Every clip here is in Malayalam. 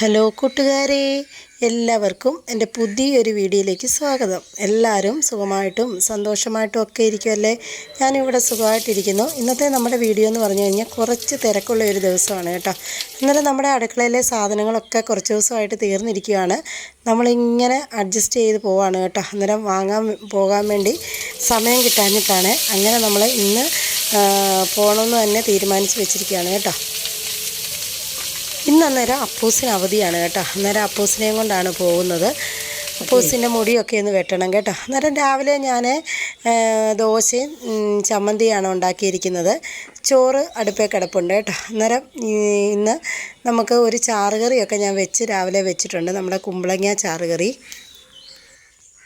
ഹലോ കൂട്ടുകാരെ എല്ലാവർക്കും എന്റെ പുതിയൊരു വീഡിയോയിലേക്ക് സ്വാഗതം. എല്ലാവരും സുഖമായിട്ടും സന്തോഷമായിട്ടും ഒക്കെ ഇരിക്കുമല്ലേ ഞാനിവിടെ സുഖമായിട്ടിരിക്കുന്നു. ഇന്നത്തെ നമ്മുടെ വീഡിയോ എന്ന് പറഞ്ഞു കഴിഞ്ഞാൽ കുറച്ച് തിരക്കുള്ള ഒരു ദിവസമാണ് കേട്ടോ. ഇന്നലെ നമ്മുടെ അടുക്കളയിലെ സാധനങ്ങളൊക്കെ കുറച്ച് ദിവസമായിട്ട് തീർന്നിരിക്കുകയാണ്. നമ്മളിങ്ങനെ അഡ്ജസ്റ്റ് ചെയ്ത് പോവാണ് കേട്ടോ. അന്നേരം വാങ്ങാൻ പോകാൻ വേണ്ടി സമയം കിട്ടാഞ്ഞിട്ടാണ്. അങ്ങനെ നമ്മൾ ഇന്ന് പോകണമെന്ന് തന്നെ തീരുമാനിച്ച് വെച്ചിരിക്കുകയാണ് കേട്ടോ. ഇന്ന് അന്നേരം അപ്പൂസിന് അവധിയാണ് കേട്ടോ. അന്നേരം അപ്പൂസിനെയും കൊണ്ടാണ് പോകുന്നത്. അപ്പൂസിന്റെ മുടിയൊക്കെ ഒന്ന് വെട്ടണം കേട്ടോ. അന്നേരം രാവിലെ ഞാൻ ദോശയും ചമ്മന്തിയാണ് ഉണ്ടാക്കിയിരിക്കുന്നത്. ചോറ് അടുപ്പേ കിടപ്പുണ്ട് കേട്ടോ. അന്നേരം ഇന്ന് നമുക്ക് ഒരു ചാറുകറിയൊക്കെ ഞാൻ വെച്ച് രാവിലെ വെച്ചിട്ടുണ്ട്. നമ്മുടെ കുമ്പളങ്ങ ചാറുകറി.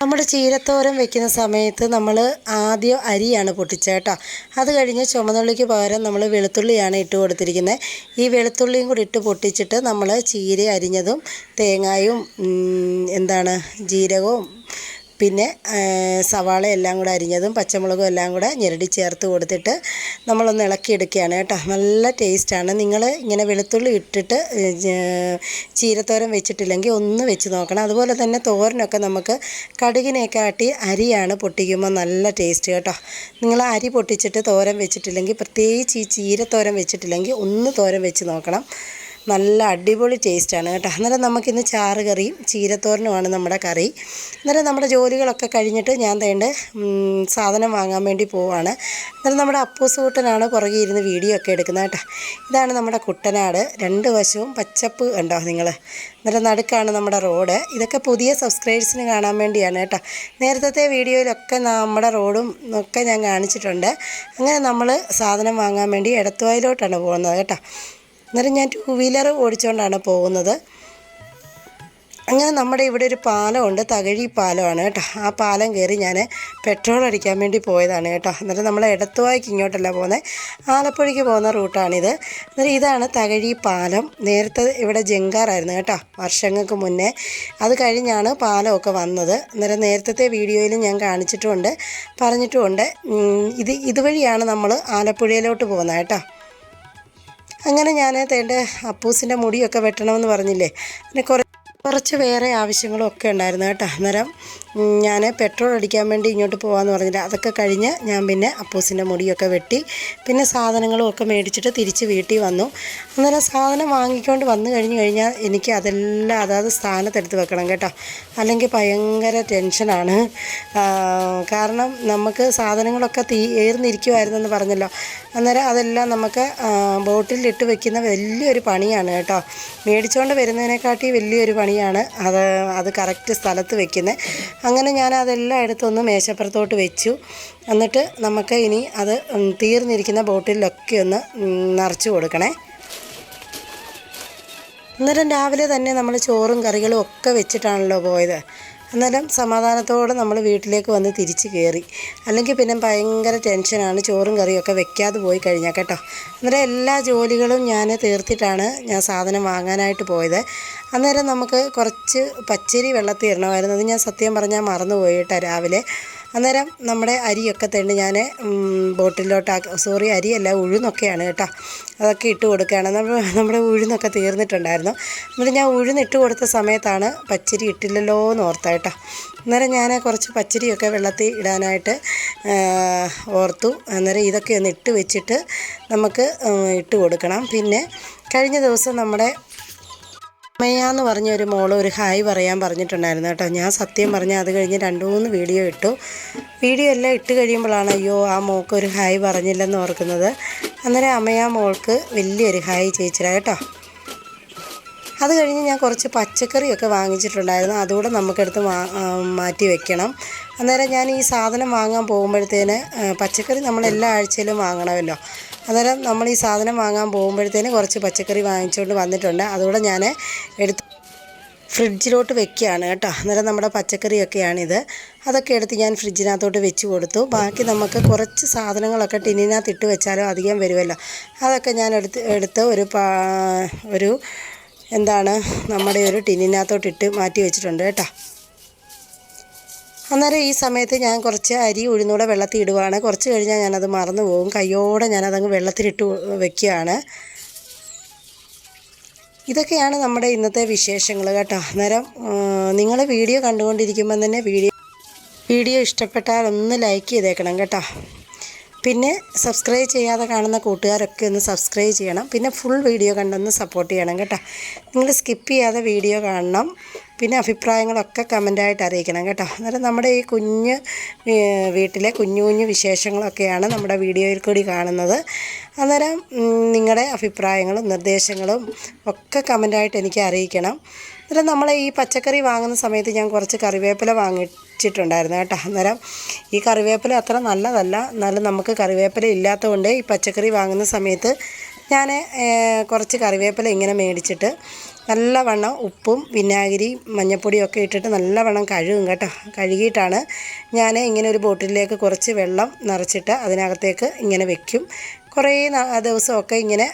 നമ്മുടെ ചീരത്തോരൻ വെക്കുന്ന സമയത്ത് നമ്മൾ ആദ്യം അരിയാണ് പൊട്ടിച്ചത് കേട്ടോ. അത് കഴിഞ്ഞ് ചുമന്നുള്ളിക്ക് പകരം നമ്മൾ വെളുത്തുള്ളിയാണ് ഇട്ട് കൊടുത്തിരിക്കുന്നത് ഈ വെളുത്തുള്ളിയും കൂടി ഇട്ട് പൊട്ടിച്ചിട്ട് നമ്മൾ ചീര അരിഞ്ഞതും തേങ്ങായും എന്താണ് ജീരകവും പിന്നെ സവാള എല്ലാം കൂടെ അരിഞ്ഞതും പച്ചമുളകും എല്ലാം കൂടെ ഞെരടി ചേർത്ത് കൊടുത്തിട്ട് നമ്മളൊന്ന് ഇളക്കിയെടുക്കുകയാണ് കേട്ടോ. നല്ല ടേസ്റ്റാണ്. നിങ്ങൾ ഇങ്ങനെ വെളുത്തുള്ളി ഇട്ടിട്ട് ചീരത്തോരം വെച്ചിട്ടില്ലെങ്കിൽ ഒന്ന് വെച്ച് നോക്കണം. അതുപോലെ തന്നെ തോരനൊക്കെ നമുക്ക് കടുകിനെയൊക്കെ ആട്ടി അരിയാണ് പൊട്ടിക്കുമ്പോൾ നല്ല ടേസ്റ്റ് കേട്ടോ. നിങ്ങൾ അരി പൊട്ടിച്ചിട്ട് തോരൻ വെച്ചിട്ടില്ലെങ്കിൽ പ്രത്യേകിച്ച് ഈ ചീരത്തോരൻ വെച്ചിട്ടില്ലെങ്കിൽ ഒന്ന് തോരൻ വെച്ച് നോക്കണം. നല്ല അടിപൊളി ടേസ്റ്റാണ് കേട്ടോ. അന്നേരം നമുക്കിന്ന് ചാറ് കറിയും ചീരത്തോരനുമാണ് നമ്മുടെ കറി. അന്നേരം നമ്മുടെ ജോലികളൊക്കെ കഴിഞ്ഞിട്ട് ഞാൻ തേണ്ട സാധനം വാങ്ങാൻ വേണ്ടി പോവാണ്. അന്നേരം നമ്മുടെ അപ്പൂസ് കൂട്ടനാണ് പുറകെ ഇരുന്ന് വീഡിയോ ഒക്കെ എടുക്കുന്നത് കേട്ടോ. ഇതാണ് നമ്മുടെ കുട്ടനാട്. രണ്ട് വശവും പച്ചപ്പ് ഉണ്ടോ നിങ്ങൾ അന്നേരം നടുക്കാണ് നമ്മുടെ റോഡ്. ഇതൊക്കെ പുതിയ സബ്സ്ക്രൈബേഴ്സിന് കാണാൻ വേണ്ടിയാണ് കേട്ടോ. നേരത്തെ വീഡിയോയിലൊക്കെ നമ്മുടെ റോഡും ഒക്കെ ഞാൻ കാണിച്ചിട്ടുണ്ട്. അങ്ങനെ നമ്മൾ സാധനം വാങ്ങാൻ വേണ്ടി എടത്തുവായിലോട്ടാണ് പോകുന്നത് കേട്ടോ. അന്നേരം ഞാൻ ടു വീലർ ഓടിച്ചുകൊണ്ടാണ് പോകുന്നത്. അങ്ങനെ നമ്മുടെ ഇവിടെ ഒരു പാലമുണ്ട് തകഴി പാലമാണ് കേട്ടോ. ആ പാലം കയറി ഞാൻ പെട്രോൾ അടിക്കാൻ വേണ്ടി പോയതാണ് കേട്ടോ. അന്നേരം നമ്മൾ ഇടത്തുവായിക്ക് ഇങ്ങോട്ടല്ല പോകുന്നത് ആലപ്പുഴയ്ക്ക് പോകുന്ന റൂട്ടാണിത് അന്നേരം ഇതാണ് തകഴി പാലം. നേരത്തെ ഇവിടെ ജങ്കാറായിരുന്നു കേട്ടോ വർഷങ്ങൾക്ക് മുന്നേ. അത് കഴിഞ്ഞാണ് പാലമൊക്കെ വന്നത്. അന്നേരം നേരത്തെ വീഡിയോയിൽ ഞാൻ കാണിച്ചിട്ടുമുണ്ട് പറഞ്ഞിട്ടുമുണ്ട്. ഇത് ഇതുവഴിയാണ് നമ്മൾ ആലപ്പുഴയിലോട്ട് പോകുന്നത് കേട്ടോ. അങ്ങനെ ഞാൻ തേണ്ട അപ്പൂസിന്റെ മുടിയൊക്കെ വെട്ടണമെന്ന് പറഞ്ഞില്ലേ. പിന്നെ കുറേ കുറച്ച് വേറെ ആവശ്യങ്ങളും ഒക്കെ ഉണ്ടായിരുന്നു കേട്ടോ. അന്നേരം ഞാൻ പെട്രോൾ അടിക്കാൻ വേണ്ടി ഇങ്ങോട്ട് പോകാമെന്ന് പറഞ്ഞില്ല. അതൊക്കെ കഴിഞ്ഞ് ഞാൻ പിന്നെ അപ്പൂസിന്റെ മുടിയൊക്കെ വെട്ടി പിന്നെ സാധനങ്ങളും ഒക്കെ മേടിച്ചിട്ട് തിരിച്ച് വീട്ടിൽ വന്നു. അന്നേരം സാധനം വാങ്ങിക്കൊണ്ട് വന്നു കഴിഞ്ഞ് കഴിഞ്ഞാൽ എനിക്ക് അതെല്ലാം അതാത് സ്ഥാനത്തെടുത്ത് വെക്കണം കേട്ടോ. അല്ലെങ്കിൽ ഭയങ്കര ടെൻഷനാണ്. കാരണം നമുക്ക് സാധനങ്ങളൊക്കെ തീ ഏർന്നിരിക്കുമായിരുന്നെന്ന് പറഞ്ഞല്ലോ. അന്നേരം അതെല്ലാം നമുക്ക് ബോട്ടിലിട്ട് വെക്കുന്ന വലിയൊരു പണിയാണ് കേട്ടോ. മേടിച്ചുകൊണ്ട് വരുന്നതിനെക്കാട്ടി വലിയൊരു പണിയാണ് അത് അത് കറക്റ്റ് സ്ഥലത്ത് വെക്കുന്നത് അങ്ങനെ ഞാൻ അതെല്ലാം എടുത്തൊന്ന് മേശപ്പുറത്തോട്ട് വെച്ചു. എന്നിട്ട് നമുക്ക് ഇനി അത് തീർന്നിരിക്കുന്ന ബോട്ടിലൊക്കെ ഒന്ന് നിറച്ചു കൊടുക്കണേ. അന്നേരം രാവിലെ തന്നെ നമ്മൾ ചോറും കറികളും ഒക്കെ വെച്ചിട്ടാണല്ലോ പോയത്. അന്നേരം സമാധാനത്തോടെ നമ്മൾ വീട്ടിലേക്ക് വന്ന് തിരിച്ച് കയറി അല്ലെങ്കിൽ പിന്നെ ഭയങ്കര ടെൻഷനാണ് ചോറും കറിയൊക്കെ വെക്കാതെ പോയി കഴിഞ്ഞാൽ കേട്ടോ. അന്നേരം എല്ലാ ജോലികളും ഞാൻ തീർത്തിട്ടാണ് ഞാൻ സാധനം വാങ്ങാനായിട്ട് പോയത്. അന്നേരം നമുക്ക് കുറച്ച് പച്ചരി വെള്ളത്തിൽ ഇടണമായിരുന്നു. അത് ഞാൻ സത്യം പറഞ്ഞാൽ മറന്നുപോയിട്ടാണ് രാവിലെ. അന്നേരം നമ്മുടെ അരിയൊക്കെ തന്നെ ഞാൻ ബോട്ടിലോട്ടാക്കി സോറി അരിയല്ല ഉഴുന്നൊക്കെയാണ് കേട്ടോ. അതൊക്കെ ഇട്ട് കൊടുക്കുകയാണ്. നമ്മൾ നമ്മുടെ ഉഴുന്നൊക്കെ തീർന്നിട്ടുണ്ടായിരുന്നു. എന്നിട്ട് ഞാൻ ഉഴുന്നിട്ട് കൊടുത്ത സമയത്താണ് പച്ചരി ഇട്ടില്ലല്ലോ എന്ന് ഓർത്ത കേട്ടോ. അന്നേരം ഞാൻ കുറച്ച് പച്ചരിയൊക്കെ വെള്ളത്തിൽ ഇടാനായിട്ട് ഓർത്തു. അന്നേരം ഇതൊക്കെ ഒന്ന് ഇട്ട് വെച്ചിട്ട് നമുക്ക് ഇട്ട് കൊടുക്കണം. പിന്നെ കഴിഞ്ഞ ദിവസം നമ്മുടെ അമ്മയാന്ന് പറഞ്ഞ ഒരു മോൾ ഒരു ഹായ് പറയാൻ പറഞ്ഞിട്ടുണ്ടായിരുന്നു കേട്ടോ. ഞാൻ സത്യം പറഞ്ഞാൽ അത് കഴിഞ്ഞ് രണ്ട് മൂന്ന് വീഡിയോ ഇട്ടു. വീഡിയോ എല്ലാം ഇട്ട് കഴിയുമ്പോഴാണ് അയ്യോ ആ മോൾക്ക് ഒരു ഹായ് പറഞ്ഞില്ലെന്ന് ഓർക്കുന്നത്. അന്നേരം അമ്മയാ മോൾക്ക് വലിയൊരു ഹായ് ചേച്ചിട കേട്ടോ. അത് കഴിഞ്ഞ് ഞാൻ കുറച്ച് പച്ചക്കറിയൊക്കെ വാങ്ങിച്ചിട്ടുണ്ടായിരുന്നു. അതുകൂടെ നമുക്കെടുത്ത് മാറ്റി വെക്കണം. അന്നേരം ഞാൻ ഈ സാധനം വാങ്ങാൻ പോകുമ്പോഴത്തേന് പച്ചക്കറി നമ്മൾ എല്ലാ ആഴ്ചയിലും വാങ്ങണമല്ലോ. അന്നേരം നമ്മൾ ഈ സാധനം വാങ്ങാൻ പോകുമ്പോഴത്തേന് കുറച്ച് പച്ചക്കറി വാങ്ങിച്ചുകൊണ്ട് വന്നിട്ടുണ്ട്. അതുകൂടെ ഞാൻ എടുത്ത് ഫ്രിഡ്ജിലോട്ട് വെക്കുകയാണ് കേട്ടോ. അന്നേരം നമ്മുടെ പച്ചക്കറിയൊക്കെയാണിത്. അതൊക്കെ എടുത്ത് ഞാൻ ഫ്രിഡ്ജിനകത്തോട്ട് വെച്ച് കൊടുത്തു. ബാക്കി നമുക്ക് കുറച്ച് സാധനങ്ങളൊക്കെ ടിന്നിനകത്ത് ഇട്ട് വെച്ചാലോ അധികം വരുമല്ലോ. അതൊക്കെ ഞാൻ എടുത്ത് എടുത്ത് ഒരു ഒരു എന്താണ് നമ്മുടെ ഒരു ടിന്നിനകത്തോട്ട് ഇട്ട് മാറ്റി വെച്ചിട്ടുണ്ട് കേട്ടോ. അന്നേരം ഈ സമയത്ത് ഞാൻ കുറച്ച് അരി ഉഴുന്നൂടെ വെള്ളത്തിൽ ഇടുവാണ്. കുറച്ച് കഴിഞ്ഞാൽ ഞാനത് മറന്നു പോകും. കയ്യോടെ ഞാനതങ്ങ് വെള്ളത്തിലിട്ട് വെക്കുകയാണ്. ഇതൊക്കെയാണ് നമ്മുടെ ഇന്നത്തെ വിശേഷങ്ങൾ കേട്ടോ. അന്നേരം നിങ്ങൾ വീഡിയോ കണ്ടുകൊണ്ടിരിക്കുമ്പോൾ തന്നെ വീഡിയോ വീഡിയോ ഇഷ്ടപ്പെട്ടാൽ ഒന്ന് ലൈക്ക് ചെയ്തേക്കണം കേട്ടോ. പിന്നെ സബ്സ്ക്രൈബ് ചെയ്യാതെ കാണുന്ന കൂട്ടുകാരൊക്കെ ഒന്ന് സബ്സ്ക്രൈബ് ചെയ്യണം. പിന്നെ ഫുൾ വീഡിയോ കണ്ടൊന്ന് സപ്പോർട്ട് ചെയ്യണം കേട്ടോ. നിങ്ങൾ സ്കിപ്പ് ചെയ്യാതെ വീഡിയോ കാണണം. പിന്നെ അഭിപ്രായങ്ങളൊക്കെ കമന്റായിട്ട് അറിയിക്കണം കേട്ടോ. അന്നേരം നമ്മുടെ ഈ കുഞ്ഞ് വീട്ടിലെ കുഞ്ഞു കുഞ്ഞു വിശേഷങ്ങളൊക്കെയാണ് നമ്മുടെ വീഡിയോയിൽ കൂടി കാണുന്നത്. അന്നേരം നിങ്ങളുടെ അഭിപ്രായങ്ങളും നിർദ്ദേശങ്ങളും ഒക്കെ കമന്റായിട്ട് എനിക്ക് അറിയിക്കണം. അന്നേരം നമ്മൾ ഈ പച്ചക്കറി വാങ്ങുന്ന സമയത്ത് ഞാൻ കുറച്ച് കറിവേപ്പില വാങ്ങിച്ചിട്ടുണ്ടായിരുന്നു കേട്ടോ. അന്നേരം ഈ കറിവേപ്പില അത്ര നല്ലതല്ല. എന്നാലും നമുക്ക് കറിവേപ്പില ഇല്ലാത്തതുകൊണ്ട് ഈ പച്ചക്കറി വാങ്ങുന്ന സമയത്ത് ഞാൻ കുറച്ച് കറിവേപ്പില ഇങ്ങനെ മേടിച്ചിട്ട് നല്ലവണ്ണം ഉപ്പും വിനാഗിരി മഞ്ഞപ്പൊടിയും ഒക്കെ ഇട്ടിട്ട് നല്ലവണ്ണം കഴുകും കേട്ടോ. കഴുകിയിട്ടാണ് ഞാൻ ഇങ്ങനെ ഒരു ബോട്ടിലേക്ക് കുറച്ച് വെള്ളം നിറച്ചിട്ട് അതിനകത്തേക്ക് ഇങ്ങനെ വെക്കും. കുറേ ദിവസമൊക്കെ ഇങ്ങനെ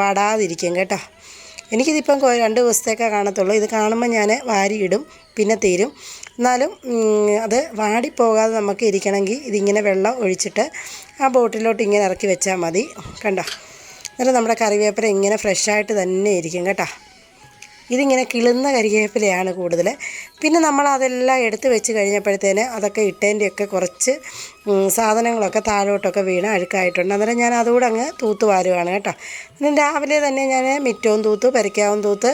വാടാതിരിക്കും കേട്ടോ. എനിക്കിതിപ്പം രണ്ട് ദിവസത്തേക്കേ കാണത്തുള്ളൂ. ഇത് കാണുമ്പോൾ ഞാൻ വാരിയിടും പിന്നെ തീരും. എന്നാലും അത് വാടിപ്പോകാതെ നമുക്ക് ഇരിക്കണമെങ്കിൽ ഇതിങ്ങനെ വെള്ളം ഒഴിച്ചിട്ട് ആ ബോട്ടിലോട്ട് ഇങ്ങനെ ഇറക്കി വെച്ചാൽ മതി. കണ്ടോ? എന്നിട്ട് നമ്മുടെ കറിവേപ്പില ഇങ്ങനെ ഫ്രഷായിട്ട് തന്നെ ഇരിക്കും കേട്ടോ. ഇതിങ്ങനെ കിളുന്ന കരിവേപ്പിലയാണ് കൂടുതൽ പിന്നെ നമ്മൾ അതെല്ലാം എടുത്ത് വെച്ച് കഴിഞ്ഞപ്പോഴത്തേന് അതൊക്കെ ഇട്ടതിന്റെയൊക്കെ കുറച്ച് സാധനങ്ങളൊക്കെ താഴോട്ടൊക്കെ വീണ് അഴുക്കായിട്ടുണ്ട്. അന്നേരം ഞാൻ അതുകൂടെ അങ്ങ് തൂത്ത് വാരുവാണ് കേട്ടോ. പിന്നെ രാവിലെ തന്നെ ഞാൻ മിറ്റവും തൂത്ത് പരിക്കാവും തൂത്ത്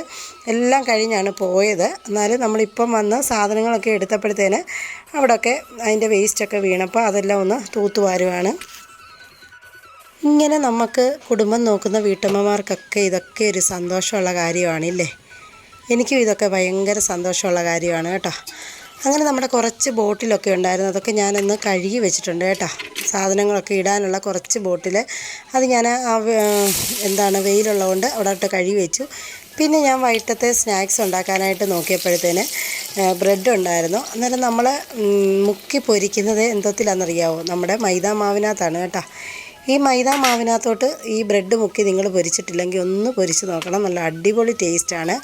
എല്ലാം കഴിഞ്ഞാണ് പോയത്. എന്നാലും നമ്മളിപ്പം വന്ന് സാധനങ്ങളൊക്കെ എടുത്തപ്പോഴത്തേന് അവിടെയൊക്കെ അതിന്റെ വേസ്റ്റൊക്കെ വീണപ്പോൾ അതെല്ലാം ഒന്ന് തൂത്ത് വാരുവാണ്. ഇങ്ങനെ നമുക്ക് കുടുംബം നോക്കുന്ന വീട്ടമ്മമാർക്കൊക്കെ ഇതൊക്കെ ഒരു സന്തോഷമുള്ള കാര്യമാണില്ലേ? എനിക്കും ഇതൊക്കെ ഭയങ്കര സന്തോഷമുള്ള കാര്യമാണ് കേട്ടോ. അങ്ങനെ നമ്മുടെ കുറച്ച് ബോട്ടിലൊക്കെ ഉണ്ടായിരുന്നു. അതൊക്കെ ഞാനൊന്ന് കഴുകി വെച്ചിട്ടുണ്ട് കേട്ടോ. സാധനങ്ങളൊക്കെ ഇടാനുള്ള കുറച്ച് ബോട്ടിൽ അത് ഞാൻ ആ എന്താണ് വെയിലുള്ളതുകൊണ്ട് അവിടെ ഇട്ട് കഴുകി വെച്ചു. പിന്നെ ഞാൻ വൈകിട്ടത്തെ സ്നാക്സ് ഉണ്ടാക്കാനായിട്ട് നോക്കിയപ്പോഴത്തേന് ബ്രെഡ് ഉണ്ടായിരുന്നു. അന്നേരം നമ്മൾ മുക്കി പൊരിക്കുന്നത് എന്തോത്തിലാണെന്നറിയാവോ? നമ്മുടെ മൈദാ മാവിനകത്താണ് കേട്ടോ. ഈ മൈദ മാവിനകത്തോട്ട് ഈ ബ്രെഡ് മുക്കി നിങ്ങൾ പൊരിച്ചിട്ടില്ലെങ്കിൽ ഒന്ന് പൊരിച്ച് നോക്കണം. നല്ല അടിപൊളി ടേസ്റ്റാണ്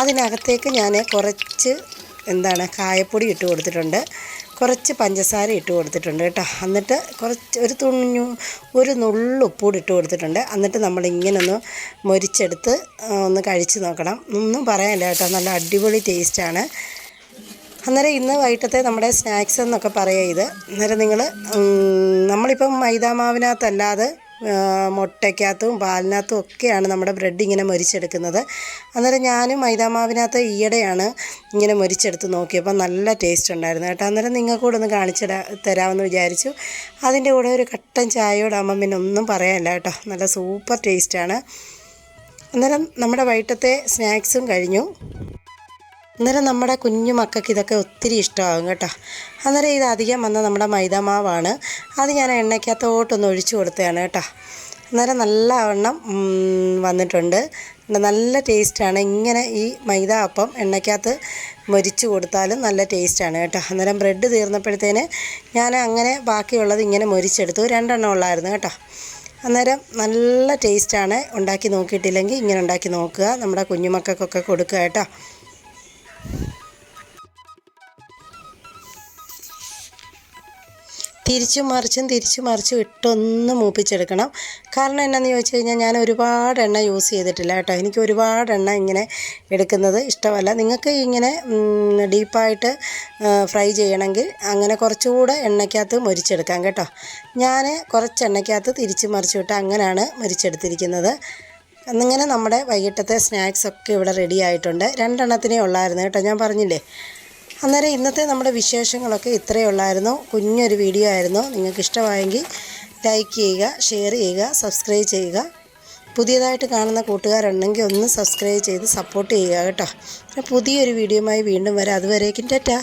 അതിനകത്തേക്ക് ഞാൻ കുറച്ച് എന്താണ് കായപ്പൊടി ഇട്ട് കൊടുത്തിട്ടുണ്ട്. കുറച്ച് പഞ്ചസാര ഇട്ട് കൊടുത്തിട്ടുണ്ട് കേട്ടോ. എന്നിട്ട് കുറച്ച് ഒരു തുണിഞ്ഞു ഒരു നുള്ളുപ്പൂടി ഇട്ട് കൊടുത്തിട്ടുണ്ട്. എന്നിട്ട് നമ്മളിങ്ങനെ ഒന്ന് മൊരിച്ചെടുത്ത് ഒന്ന് കഴിച്ച് നോക്കണം. ഒന്നും പറയാനില്ല കേട്ടോ. നല്ല അടിപൊളി ടേസ്റ്റാണ് അന്നേരം ഇന്ന് വൈകിട്ടത്തെ നമ്മുടെ സ്നാക്സ് എന്നൊക്കെ പറയുക ഇത്. അന്നേരം നിങ്ങൾ നമ്മളിപ്പം മൈദാ മാവിനകത്തല്ലാതെ ആ, മുട്ടയ്ക്കകത്തും പാലിനകത്തും ഒക്കെയാണ് നമ്മുടെ ബ്രെഡ് ഇങ്ങനെ മൊരിച്ചെടുക്കുന്നത്. അന്നേരം ഞാനും മൈദാ മാവിനകത്ത് ഈയിടെയാണ് ഇങ്ങനെ മൊരിച്ചെടുത്ത് നോക്കിയപ്പോൾ നല്ല ടേസ്റ്റ് ഉണ്ടായിരുന്നു കേട്ടോ. അന്നേരം നിങ്ങൾക്ക് കൂടെ ഒന്ന് കാണിച്ച് തരാമെന്ന് വിചാരിച്ചു. അതിന്റെ കൂടെ ഒരു കട്ടൻ ചായയോടാകുമ്പം പിന്നെ ഒന്നും പറയാനില്ല കേട്ടോ. നല്ല സൂപ്പർ ടേസ്റ്റാണ് അന്നേരം നമ്മുടെ വൈകിട്ടത്തെ സ്നാക്സും കഴിഞ്ഞു. അന്നേരം നമ്മുടെ കുഞ്ഞു മക്കൾക്ക് ഇതൊക്കെ ഒത്തിരി ഇഷ്ടമാകും കേട്ടോ. അന്നേരം ഇത് അധികം വന്ന നമ്മുടെ മൈദമാവാണ്. അത് ഞാൻ എണ്ണയ്ക്കകത്തോട്ടൊന്ന് ഒഴിച്ചു കൊടുത്തതാണ് കേട്ടോ. അന്നേരം നല്ല എണ്ണം വന്നിട്ടുണ്ട്. നല്ല ടേസ്റ്റാണ്. ഇങ്ങനെ ഈ മൈദ അപ്പം എണ്ണയ്ക്കകത്ത് മൊരിച്ച് കൊടുത്താലും നല്ല ടേസ്റ്റാണ് കേട്ടോ. അന്നേരം ബ്രെഡ് തീർന്നപ്പോഴത്തേന് ഞാൻ അങ്ങനെ ബാക്കിയുള്ളത് ഇങ്ങനെ മൊരിച്ചെടുത്തു. രണ്ടെണ്ണം ഉള്ളായിരുന്നു കേട്ടോ. അന്നേരം നല്ല ടേസ്റ്റാണ്. ഉണ്ടാക്കി നോക്കിയിട്ടില്ലെങ്കിൽ ഇങ്ങനെ ഉണ്ടാക്കി നോക്കുക. നമ്മുടെ കുഞ്ഞുമക്കൾക്കൊക്കെ കൊടുക്കുക കേട്ടോ. തിരിച്ചും മറിച്ചും തിരിച്ചു മറിച്ചും ഇട്ടൊന്ന് മൂപ്പിച്ചെടുക്കണം. കാരണം എന്നാന്ന് ചോദിച്ചു കഴിഞ്ഞാൽ ഞാൻ ഒരുപാട് എണ്ണ യൂസ് ചെയ്തിട്ടില്ല കേട്ടോ. എനിക്ക് ഒരുപാട് എണ്ണ ഇങ്ങനെ എടുക്കുന്നത് ഇഷ്ടമല്ല. നിങ്ങൾക്ക് ഇങ്ങനെ ഡീപ്പായിട്ട് ഫ്രൈ ചെയ്യണമെങ്കിൽ അങ്ങനെ കുറച്ചുകൂടെ എണ്ണയ്ക്കകത്ത് മൊരിച്ചെടുക്കാം കേട്ടോ. ഞാൻ കുറച്ച് എണ്ണയ്ക്കകത്ത് തിരിച്ചു മറിച്ചു ഇട്ട് അങ്ങനെയാണ് മരിച്ചെടുത്തിരിക്കുന്നത്. എന്നിങ്ങനെ നമ്മുടെ വൈകിട്ടത്തെ സ്നാക്സൊക്കെ ഇവിടെ റെഡി ആയിട്ടുണ്ട്. രണ്ടെണ്ണത്തിനേ ഉള്ളായിരുന്നു കേട്ടോ. ഞാൻ പറഞ്ഞില്ലേ? അന്നേരം ഇന്നത്തെ നമ്മുടെ വിശേഷങ്ങളൊക്കെ ഇത്രയേ ഉള്ളായിരുന്നു. കുഞ്ഞൊരു വീഡിയോ ആയിരുന്നു. നിങ്ങൾക്ക് ഇഷ്ടമായെങ്കിൽ ലൈക്ക് ചെയ്യുക ഷെയർ ചെയ്യുക സബ്സ്ക്രൈബ് ചെയ്യുക. പുതിയതായിട്ട് കാണുന്ന കൂട്ടുകാരുണ്ടെങ്കിൽ ഒന്ന് സബ്സ്ക്രൈബ് ചെയ്ത് സപ്പോർട്ട് ചെയ്യുക കേട്ടോ. പുതിയൊരു വീഡിയോയുമായി വീണ്ടും വരാം. അതുവരേക്കും ടാറ്റാ.